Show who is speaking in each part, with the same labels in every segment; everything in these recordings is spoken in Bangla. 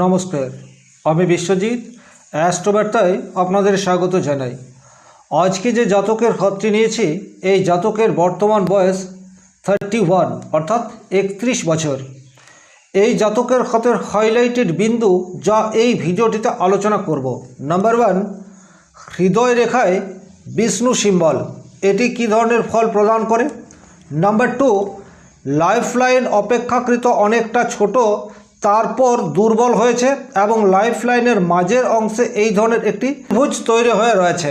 Speaker 1: নমস্কার, আমি বিশ্বজিৎ, অ্যাস্ট্রোবার্তায় আপনাদের স্বাগত জানাই। আজকে যে জাতকের খতটি নিয়েছি, এই জাতকের বর্তমান বয়স থার্টি ওয়ান অর্থাৎ একত্রিশ বছর। এই জাতকের ক্ষতের হাইলাইটেড বিন্দু যা এই ভিডিওটিতে আলোচনা করব। নাম্বার ওয়ান হৃদয় রেখায় বিষ্ণু সিম্বল এটি কী ধরনের ফল প্রদান করে? নাম্বার টু লাইফ লাইন অপেক্ষাকৃত অনেকটা ছোট তারপর দুর্বল হয়েছে এবং লাইফ লাইনের মাঝের অংশে এই ধরনের একটি ভুজ তৈরি হয়ে রয়েছে।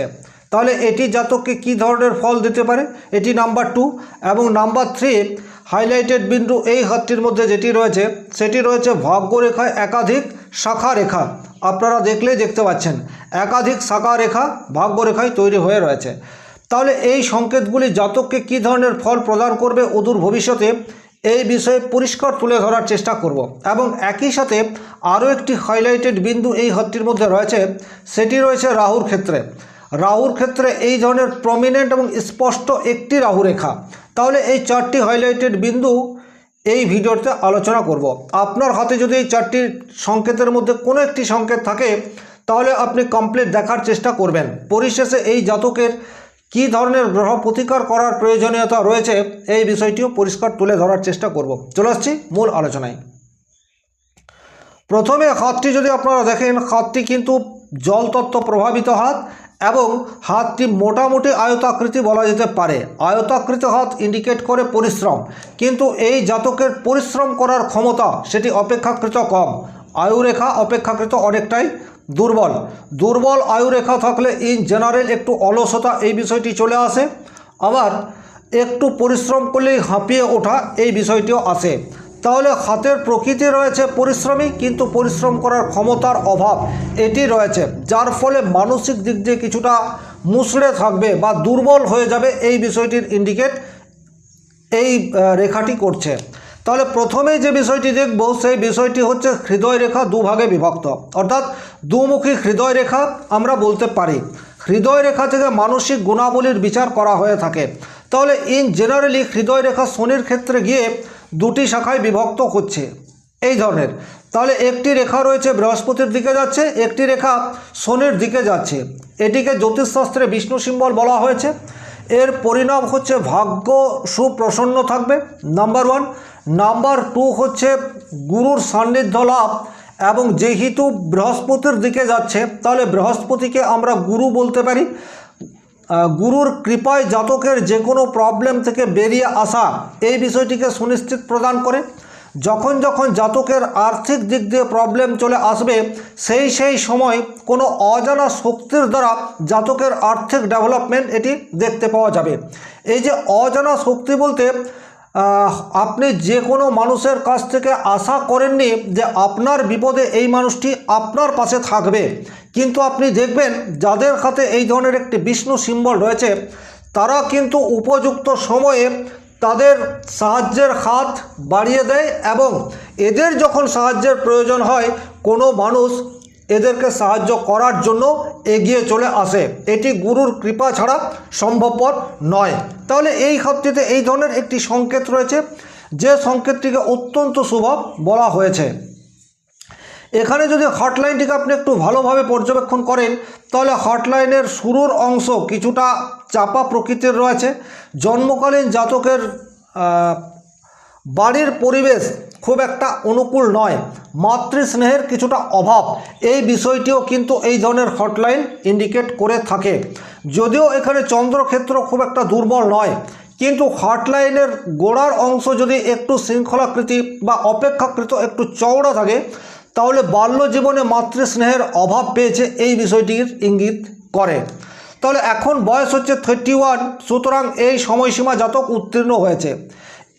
Speaker 1: তাহলে এটি জাতককে কী ধরনের ফল দিতে পারে? এটি নাম্বার টু এবং নাম্বার থ্রি হাইলাইটেড বিন্দু এই হাতটির মধ্যে যেটি রয়েছে, সেটি রয়েছে ভাগ্যরেখায় একাধিক শাখা রেখা আপনারা দেখলেই দেখতে পাচ্ছেন, একাধিক শাখা রেখা ভাগ্যরেখায় তৈরি হয়ে রয়েছে। তাহলে এই সংকেতগুলি জাতককে কী ধরনের ফল প্রদান করবে অদূর ভবিষ্যতে? এই বিষয়ে পরিষ্কার তুলে ধরার চেষ্টা করব এবং একই সাথে আরও একটি হাইলাইটেড বিন্দু এই হাতটির মধ্যে রয়েছে, সেটি রয়েছে রাহুর ক্ষেত্রে। রাহুর ক্ষেত্রে এই ধরনের প্রমিনেন্ট এবং স্পষ্ট একটি রাহু রেখা তাহলে এই চারটি হাইলাইটেড বিন্দু এই ভিডিওতে আলোচনা করব। আপনার হাতে যদি এই চারটি সংকেতের মধ্যে কোনো একটি সংকেত থাকে, তাহলে আপনি কমপ্লিট দেখার চেষ্টা করবেন। পরিশেষে এই জাতকের কী ধরনের গ্রহ প্রতিকার করার প্রয়োজনীয়তা রয়েছে, এই বিষয়টিও পরিষ্কার তুলে ধরার চেষ্টা করব। চলে আসছি মূল আলোচনায়। প্রথমে হাতটি যদি আপনারা দেখেন, হাতটি কিন্তু জলতত্ত্ব প্রভাবিত হাত এবং হাতটি মোটামুটি আয়তাকৃতি বলা যেতে পারে। আয়তাকৃত হাত ইন্ডিকেট করে পরিশ্রম, কিন্তু এই জাতকের পরিশ্রম করার ক্ষমতা সেটি অপেক্ষাকৃত কম। আয়ুরেখা অপেক্ষাকৃত অনেকটাই দুর্বল। দুর্বল আয়ুরেখা থাকলে ইন জেনারেল একটু অলসতা এই বিষয়টি চলে আসে। আবার একটু পরিশ্রম করলেই হাঁপিয়ে ওঠা এই বিষয়টিও আসে। তাহলে হাতের প্রকৃতি রয়েছে পরিশ্রমী, কিন্তু পরিশ্রম করার ক্ষমতার অভাব এটি রয়েছে, যার ফলে মানসিক দিক দিয়ে কিছুটা মুসড়ে থাকবে বা দুর্বল হয়ে যাবে এই বিষয়টির ইন্ডিকেট এই রেখাটি করছে। তাহলে প্রথমেই যে বিষয়টি দেখব, সেই বিষয়টি হচ্ছে হৃদয় রেখা দুভাগে বিভক্ত। অর্থাৎ দুমুখী হৃদয় রেখা আমরা বলতে পারি। হৃদয় রেখা থেকে মানসিক গুণাবলীর বিচার করা হয়ে থাকে। তাহলে ইন জেনারেলি হৃদয় রেখা শনির ক্ষেত্রে গিয়ে দুটি শাখায় বিভক্ত হচ্ছে। এই ধরনের। তাহলে একটি রেখা রয়েছে বৃহস্পতির দিকে যাচ্ছে, একটি রেখা শনির দিকে যাচ্ছে। এটিকে জ্যোতিষশাস্ত্রে বিষ্ণু সিম্বল বলা হয়েছে। এর পরিণাম হচ্ছে ভাগ্য সুপ্রসন্ন থাকবে নাম্বার ওয়ান নাম্বার টু হচ্ছে গুরুর সান্নিধ্য লাভ এবং যেহেতু বৃহস্পতির দিকে যাচ্ছে, তাহলে বৃহস্পতিকে আমরা গুরু বলতে পারি। গুরুর কৃপায় জাতকের যে কোনো প্রবলেম থেকে বেরিয়ে আসা, এই বিষয়টিকে সুনিশ্চিত প্রদান করে। যখন যখন জাতকের আর্থিক দিক দিয়ে প্রবলেম চলে আসবে, সেই সেই সময় কোনো অজানা শক্তির দ্বারা জাতকের আর্থিক ডেভেলপমেন্ট এটি দেখতে পাওয়া যাবে। এই যে অজানা শক্তি বলতে আপনি যে কোনো মানুষের কাছ থেকে আশা করেননি যে আপনার বিপদে এই মানুষটি আপনার পাশে থাকবে। কিন্তু আপনি দেখবেন যাদের হাতে এই ধরনের একটি বিষ্ণু সিম্বল রয়েছে, তারা কিন্তু উপযুক্ত সময়ে তাদের সাহায্যের হাত বাড়িয়ে দেয় এবং এদের যখন সাহায্যের প্রয়োজন হয়, কোনো মানুষ এদেরকে সাহায্য করার জন্য এগিয়ে চলে আসে। এটি গুরুর কৃপা ছাড়া সম্ভবপর নয়। তাহলে এই হাতটিতে এই ধরনের একটি সংকেত রয়েছে, যে সংকেতটিকে অত্যন্ত শুভ বলা হয়েছে। এখানে যদি হটলাইনটিকে আপনি একটু ভালোভাবে পর্যবেক্ষণ করেন, তাহলে হটলাইনের শুরুর অংশ কিছুটা চাপা প্রকৃতির রয়েছে। জন্মকালীন জাতকের বাড়ির পরিবেশ খুব একটা অনুকূল নয়। মাতৃস্নেহের কিছুটা অভাব। এই বিষয়টিও কিন্তু এই ধরনের হটলাইন ইন্ডিকেট করে থাকে। যদিও এখানে চন্দ্রক্ষেত্র খুব একটা দুর্বল নয়, কিন্তু হটলাইনের গোড়ার অংশ যদি একটু শৃঙ্খলাকৃতি বা অপেক্ষাকৃত একটু চওড়া থাকে, তাহলে বাল্য জীবনে মাতৃস্নেহের অভাব পেয়েছে এই বিষয়টির ইঙ্গিত করে। তাহলে এখন বয়স হচ্ছে থার্টি ওয়ান সুতরাং এই সময়সীমা জাতক উত্তীর্ণ হয়েছে।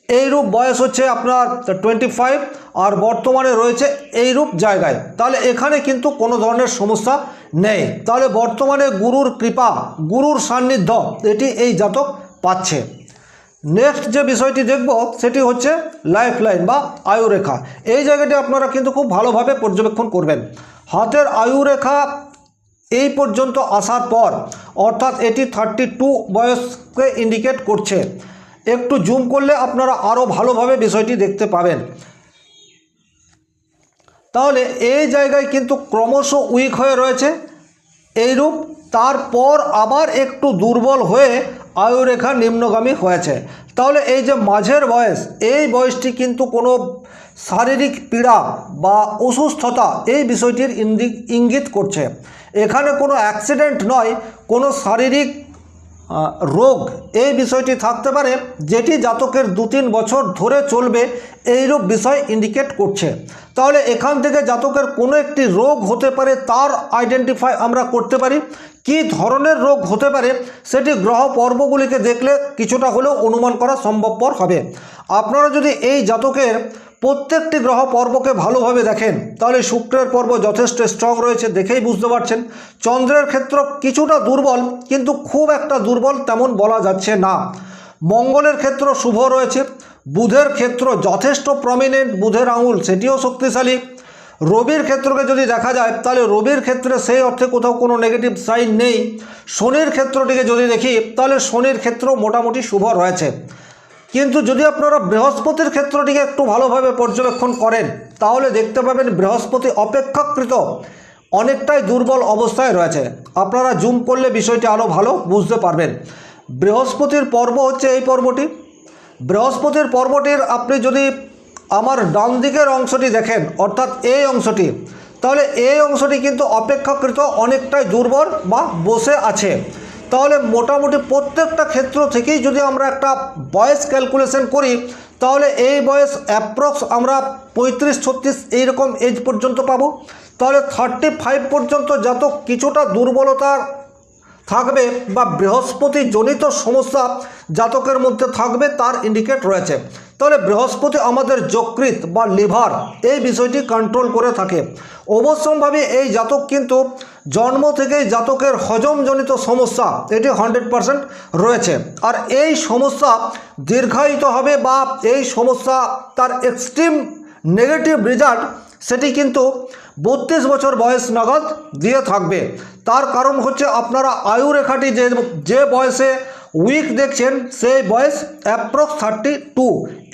Speaker 1: এইরূপ বয়স হচ্ছে আপনার টোয়েন্টি ফাইভ আর বর্তমানে রয়েছে এইরূপ জায়গায়। তাহলে এখানে কিন্তু কোনো ধরনের সমস্যা নেই। তাহলে বর্তমানে গুরুর কৃপা, গুরুর সান্নিধ্য, এটি এই জাতক পাচ্ছে। নেক্সট যে বিষয়টি দেখব, সেটি হচ্ছে লাইফ লাইন বা আয়ুরেখা। এই জায়গাটি আপনারা কিন্তু খুব ভালোভাবে পর্যবেক্ষণ করবেন। হাতের আয়ুরেখা এই পর্যন্ত আসার পর, অর্থাৎ এটি থার্টি টু বয়সকে ইন্ডিকেট করছে। একটু জুম করলে আপনারা আরও ভালোভাবে বিষয়টি দেখতে পাবেন। তাহলে এই জায়গায় কিন্তু ক্রমশ উইক হয়ে রয়েছে। এইরূপ তারপর আবার একটু দুর্বল হয়ে আয়ুরেখা নিম্নগামী হয়েছে। তাহলে এই যে মাঝের বয়স, এই বয়সটি কিন্তু কোনো শারীরিক পীড়া বা অসুস্থতা এই বিষয়টির ইঙ্গি- ইঙ্গিত করছে। এখানে কোনো অ্যাক্সিডেন্ট নয়, কোনো শারীরিক রোগ। এই বিষয়টি থাকতে পারে যেটি জাতকের দু তিন বছর ধরে চলবে, এইরূপ বিষয় ইন্ডিকেট করছে। তাহলে এখান থেকে জাতকের কোনো একটি রোগ হতে পারে, তার আইডেন্টিফাই আমরা করতে পারি। কি ধরনের রোগ হতে পারে, সেটি গ্রহ পর্বগুলিকে দেখলে কিছুটা হলেও অনুমান করা সম্ভবপর হবে। আপনারা যদি এই জাতকের প্রত্যেকটি গ্রহ পর্বকে ভালোভাবে দেখেন, তাহলে শুক্রের পর্ব যথেষ্ট স্ট্রং রয়েছে দেখেই বুঝতে পারছেন। চন্দ্রের ক্ষেত্র কিছুটা দুর্বল, কিন্তু খুব একটা দুর্বল তেমন বলা যাচ্ছে না। মঙ্গলের ক্ষেত্র শুভ রয়েছে, বুধের ক্ষেত্র যথেষ্ট প্রমিনেন্ট বুধের আঙুল সেটিও শক্তিশালী। রবির ক্ষেত্রকে যদি দেখা যায়, তাহলে রবির ক্ষেত্রে সেই অর্থে কোথাও কোনো নেগেটিভ সাইন নেই। শনির ক্ষেত্রটিকে যদি দেখি, তাহলে শনির ক্ষেত্র মোটামুটি শুভ রয়েছে। কিন্তু যদি আপনারা বৃহস্পতির ক্ষেত্রটিকে একটু ভালোভাবে পর্যবেক্ষণ করেন, তাহলে দেখতে পাবেন বৃহস্পতি অপেক্ষাকৃত অনেকটাই দুর্বল অবস্থায় রয়েছে। আপনারা জুম করলে বিষয়টি আরও ভালো বুঝতে পারবেন। বৃহস্পতির পর্ব হচ্ছে এই পর্বটি। বৃহস্পতির পর্বটির আপনি যদি আমার ডান দিকের অংশটি দেখেন, অর্থাৎ এই অংশটি, তাহলে এই অংশটি কিন্তু অপেক্ষাকৃত অনেকটাই দুর্বল বা বসে আছে। তাহলে মোটামুটি প্রত্যেকটা ক্ষেত্র থেকেই যদি আমরা একটা বয়স ক্যালকুলেশন করি, তাহলে এই বয়স অ্যাপ্রক্স আমরা পঁয়ত্রিশ, ছত্রিশ এইরকম এজ পর্যন্ত পাবো। তাহলে থার্টি ফাইভ পর্যন্ত যত কিছুটা দুর্বলতার থাকবে বা বৃহস্পতি জনিত সমস্যা জাতকের মধ্যে থাকবে, তার ইন্ডিকেট রয়েছে। তাহলে বৃহস্পতি আমাদের যকৃত বা লিভার এই বিষয়টি কন্ট্রোল করে থাকে। অবশ্যম্ভাবী এই জাতক কিন্তু জন্ম থেকেই জাতকের হজমজনিত সমস্যা এটি হান্ড্রেড পারসেন্ট রয়েছে। আর এই সমস্যা দীর্ঘায়িত হবে বা এই সমস্যা তার এক্সট্রিম নেগেটিভ রেজাল্ট সেটি কিন্তু বত্রিশ বছর বয়স নাগাদ দিয়ে থাকবে। তার কারণ হচ্ছে আপনারা আয়ু রেখাটি যে যে বয়সে উইক দেখছেন, সেই বয়স অ্যাপ্রক্স থার্টি টু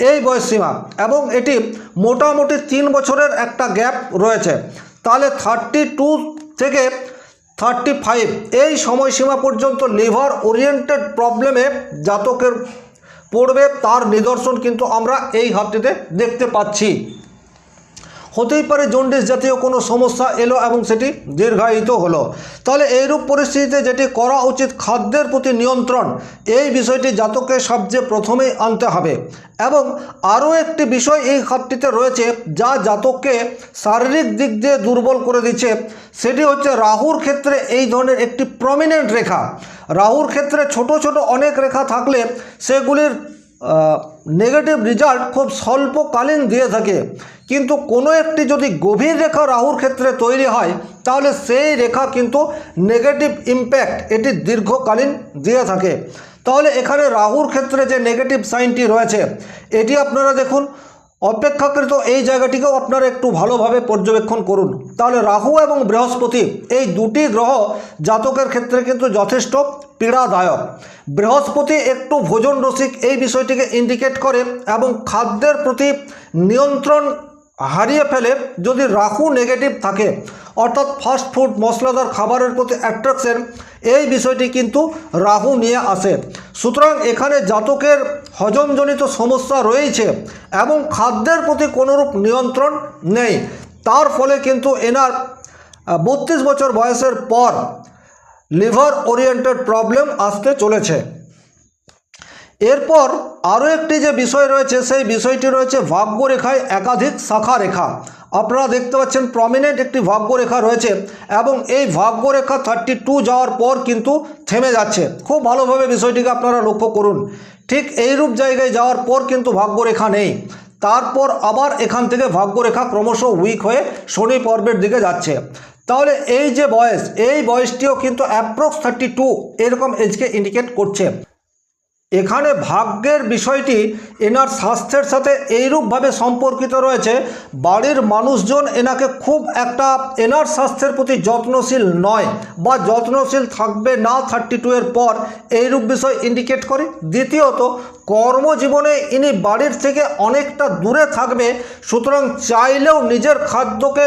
Speaker 1: এই বয়স সীমা এবং এটি মোটামুটি তিন বছরের একটা গ্যাপ রয়েছে। তাহলে থার্টি টু থেকে থার্টি ফাইভ এই সময়সীমা পর্যন্ত লিভার ওরিয়েন্টেড প্রবলেমে জাতকের পড়বে, তার নিদর্শন কিন্তু আমরা এই হাতটিতে দেখতে পাচ্ছি। হতেই পারে জন্ডিস জাতীয় কোনো সমস্যা এলো এবং সেটি দীর্ঘায়িত হলো। তাহলে এইরূপ পরিস্থিতিতে যেটি করা উচিত খাদ্যের প্রতি নিয়ন্ত্রণ, এই বিষয়টি জাতককে সবচেয়ে প্রথমেই আনতে হবে। এবং আরও একটি বিষয় এই খাতটিতে রয়েছে, যা জাতককে শারীরিক দিক দিয়ে দুর্বল করে দিচ্ছে। সেটি হচ্ছে রাহুর ক্ষেত্রে এই ধরনের একটি প্রমিনেন্ট রেখা। রাহুর ক্ষেত্রে ছোট ছোট অনেক রেখা থাকলে সেগুলির নেগেটিভ রেজাল্ট খুব স্বল্পকালীন দিয়ে থাকে। কিন্তু কোনো একটি যদি গভীর রেখা রাহুর ক্ষেত্রে তৈরি হয়, তাহলে সেই রেখা কিন্তু নেগেটিভ ইম্প্যাক্ট এটি দীর্ঘকালীন দিয়ে থাকে। তাহলে এখানে রাহুর ক্ষেত্রে যে নেগেটিভ সাইনটি রয়েছে, এটি আপনারা দেখুন অপেক্ষাকৃত এই জায়গাটিকেও আপনারা একটু ভালোভাবে পর্যবেক্ষণ করুন। তাহলে রাহু এবং বৃহস্পতি, এই দুটি গ্রহ জাতকের ক্ষেত্রে কিন্তু যথেষ্ট পীড়াদায়ক। বৃহস্পতি একটু ভোজন রসিক এই বিষয়টিকে ইন্ডিকেট করে এবং খাদ্যের প্রতি নিয়ন্ত্রণ হারিয়ে ফেলে যদি রাহু নেগেটিভ থাকে, অর্থাৎ ফাস্ট ফুড মশলাদার খাবারের প্রতি অ্যাট্রাকশন এই বিষয়টি কিন্তু রাহু নিয়ে আসে। সুতরাং এখানে জাতকের হজমজনিত সমস্যা রয়েছে এবং খাদ্যের প্রতি কোনোরূপ নিয়ন্ত্রণ নেই। তার ফলে কিন্তু এনার বত্রিশ বছর বয়সের পর লিভার ওরিয়েন্টেড প্রবলেম আসতে চলেছে। এরপর আরও একটি যে বিষয় রয়েছে, সেই বিষয়টি রয়েছে ভাগ্যরেখায় একাধিক শাখা রেখা। আপনারা দেখতে পাচ্ছেন প্রমিনেন্ট একটি ভাগ্যরেখা রয়েছে এবং এই ভাগ্যরেখা থার্টি টু যাওয়ার পর কিন্তু থেমে যাচ্ছে। খুব ভালোভাবে বিষয়টিকে আপনারা লক্ষ্য করুন। ঠিক এইরূপ জায়গায় যাওয়ার পর কিন্তু ভাগ্যরেখা নেই। তারপর আবার এখান থেকে ভাগ্যরেখা ক্রমশ উইক হয়ে শনি পর্বের দিকে যাচ্ছে। তাহলে এই যে বয়স, এই বয়সটিও কিন্তু অ্যাপ্রক্স থার্টি টু এরকম এজকে ইন্ডিকেট করছে। এখানে ভাগ্যের বিষয়টি এনার স্বাস্থ্যের সাথে এইরূপভাবে সম্পর্কিত রয়েছে। বাড়ির মানুষজন এনাকে খুব একটা এনার স্বাস্থ্যের প্রতি যত্নশীল নয় বা যত্নশীল থাকবে না থার্টি টু এর পর এইরূপ বিষয় ইন্ডিকেট করে। দ্বিতীয়ত, কর্মজীবনে ইনি বাড়ির থেকে অনেকটা দূরে থাকবে, সুতরাং চাইলেও নিজের খাদ্যকে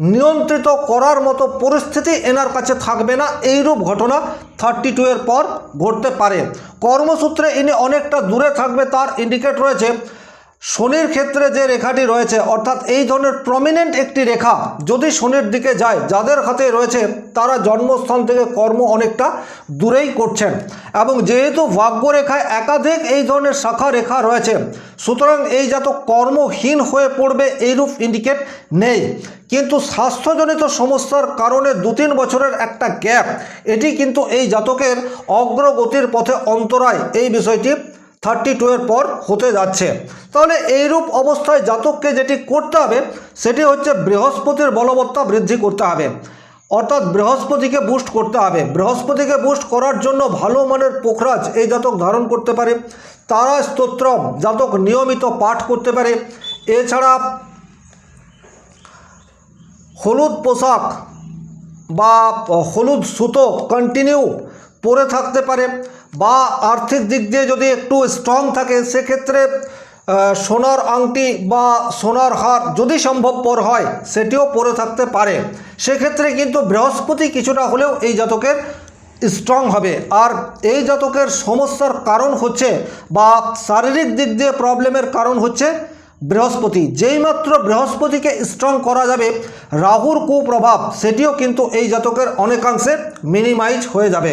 Speaker 1: নিয়ন্ত্রিত করার মতো পরিস্থিতি এনার কাছে থাকবে না। এইরূপ ঘটনা থার্টি টু এর পর ঘটতে পারে। কর্মসূত্রে ইনি অনেকটা দূরে থাকবে, তার ইন্ডিকেট রয়েছে শনির ক্ষেত্রে যে রেখাটি রয়েছে, অর্থাৎ এই ধরনের প্রমিনেন্ট একটি রেখা যদি শনির দিকে যায়, যাদের হাতে রয়েছে তারা জন্মস্থান থেকে কর্ম অনেকটা দূরেই করছেন। এবং যেহেতু ভাগ্যরেখায় একাধিক এই ধরনের শাখা রেখা রয়েছে, সুতরাং এই জাতক কর্মহীন হয়ে পড়বে এইরূপ ইন্ডিকেট নেই। কিন্তু স্বাস্থ্যজনিত সমস্যার কারণে দু তিন বছরের একটা গ্যাপ এটি কিন্তু এই জাতকের অগ্রগতির পথে অন্তরায়। এই বিষয়টি থার্টি টু এর পর হতে যাচ্ছে। তাহলে এইরূপ অবস্থায় জাতককে যেটি করতে হবে, সেটি হচ্ছে বৃহস্পতির বলবত্তা বৃদ্ধি করতে হবে। অর্থাৎ বৃহস্পতিকে বুস্ট করতে হবে। বৃহস্পতিকে বুস্ট করার জন্য ভালো মানের পোখরাজ এই জাতক ধারণ করতে পারে। তারা স্তোত্রম, জাতক নিয়মিত পাঠ করতে পারে। এছাড়া হলুদ পোশাক বা হলুদ সুতো কন্টিনিউ পরে থাকতে পারে বা আর্থিক দিক দিয়ে যদি একটু স্ট্রং থাকে, সেক্ষেত্রে সোনার আংটি বা সোনার হার যদি সম্ভবপর হয়, সেটিও পরে থাকতে পারে। সেক্ষেত্রে কিন্তু বৃহস্পতি কিছুটা হলেও এই জাতকের স্ট্রং হবে। আর এই জাতকের সমস্যার কারণ হচ্ছে বা শারীরিক দিক দিয়ে প্রবলেমের কারণ হচ্ছে বৃহস্পতি। যেইমাত্র বৃহস্পতিকে স্ট্রং করা যাবে, রাহুর কুপ্রভাব, সেটিও কিন্তু এই জাতকের অনেকাংশে মিনিমাইজ হয়ে যাবে।